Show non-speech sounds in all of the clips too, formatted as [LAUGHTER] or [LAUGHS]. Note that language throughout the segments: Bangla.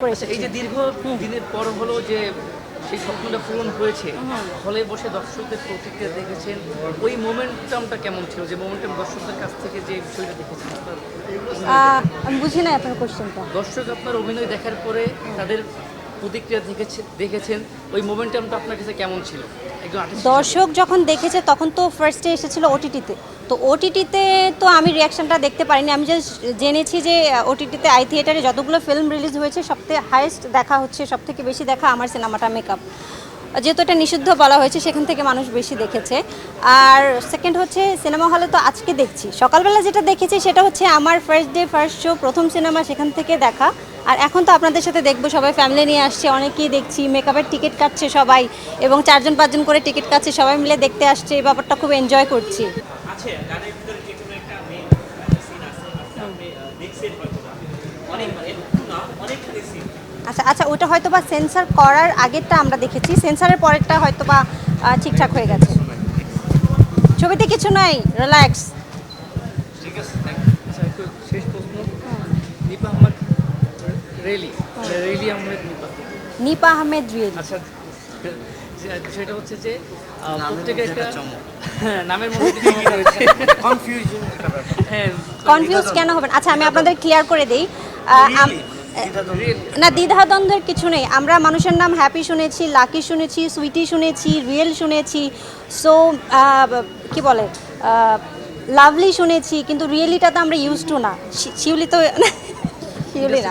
এই যে দীর্ঘ দিনের পর হলো যে সেই স্বপ্নটা পূরণ হয়েছে হলে বসে দর্শকদের প্রতিক্রিয়া দেখেছেন। ওই মোমেন্টামটা কেমন ছিল? যে মোমেন্টাম দর্শকদের কাছ থেকে যে বিষয়টা দেখেছেন আমি বুঝি না আপনার কোশ্চেনটা দর্শক আপনার অভিনয় দেখার পরে তাদের প্রতিক্রিয়া দেখেছে দেখেছেন, ওই মোমেন্টামটা আপনার কাছে কেমন ছিল? দর্শক যখন দেখেছে, তখন তো ফার্স্টে এসেছিল ওটিটিতে তো। ওটিটিতে তো আমি রিয়াকশানটা দেখতে পারিনি। আমি জাস্ট জেনেছি যে ওটিটিতে আই থিয়েটারে যতগুলো ফিল্ম রিলিজ হয়েছে, সবথেকে হায়েস্ট দেখা হচ্ছে, সবথেকে বেশি দেখা আমার সিনেমাটা মেকআপ যেহেতু এটা নিষিদ্ধ বলা হয়েছে সেখান থেকে মানুষ বেশি দেখেছে। আর সেকেন্ড হচ্ছে সিনেমা হলে তো আজকে দেখছি। সকালবেলা যেটা দেখেছি সেটা হচ্ছে আমার ফার্স্ট ডে ফার্স্ট শো প্রথম সিনেমা সেখান থেকে দেখা। আর এখন তো আপনাদের সাথে দেখব সবাই ফ্যামিলি নিয়ে আসছে অনেকেই দেখছি মেকআপের টিকিট কাটছে সবাই এবং চারজন পাঁচজন করে টিকিট কাটছে সবাই মিলে দেখতে আসছে এই ব্যাপারটা খুব এনজয় করছি। অনেক মানে আচ্ছা আচ্ছা ওটা হয়তো বা সেন্সার করার আগেরটা আমরা দেখেছি। সেন্সারের পরেরটা হয়তো বা ঠিকঠাক হয়ে গেছে। ছবিতে কিছু নাই রিল্যাক্স ঠিক আছে আচ্ছা শেষ প্রশ্ন। Nipa Ahmed really really Ahmed Nipa. Nipa Ahmed real আচ্ছা যে- হচ্ছে যে প্রত্যেকের একটা হ্যাঁ নামের মধ্যে রয়েছে। কনফিউশন হ্যাঁ কনফিউজ কেন হবেন? আচ্ছা আমি আপনাদের ক্লিয়ার করে দিই। না দ্বিধাদ্বন্দ্বের কিছু নেই। আমরা মানুষের নাম হ্যাপি শুনেছি লাকি শুনেছি সুইটি শুনেছি রিয়েল শুনেছি সো কি বলে লাভলি শুনেছি কিন্তু রিয়েলিটা তো আমরা ইউজ টু না। শিউলি তো [LAUGHS] শিউলি না।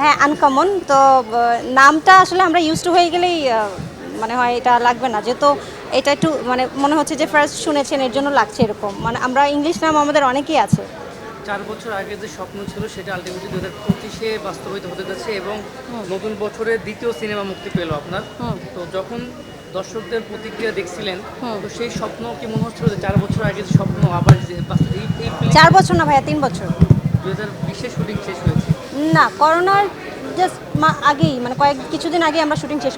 হ্যাঁ আনকমন তো নামটা আসলে আমরা ইউজ টু হয়ে গেলেই মানে হয় এটা লাগবে না। যেহেতু এটা একটু মানে মনে হচ্ছে যে ফার্স্ট শুনেছেন এর জন্য লাগছে এরকম। মানে আমরা ইংলিশ নাম আমাদের অনেকেই আছে। চার বছর আগে যে স্বপ্ন ছিল সেটা আলটিমেটলি দু হাজার পঁচিশে বাস্তবায়িত হতে যাচ্ছে এবং নতুন বছরের দ্বিতীয় সিনেমা মুক্তি পেল আপনার। তো যখন দর্শকদের প্রতিক্রিয়া দেখছিলেন তো সেই স্বপ্ন কি মনে হচ্ছিল যে চার বছর আগে যে স্বপ্ন আবার চার বছর না ভাইয়া তিন বছর। দু হাজার বিশে শুটিং শেষ হয়েছে। না করোনার জাস্ট আগেই মানে কয়েক কিছুদিন আগে আমরা শুটিং শেষ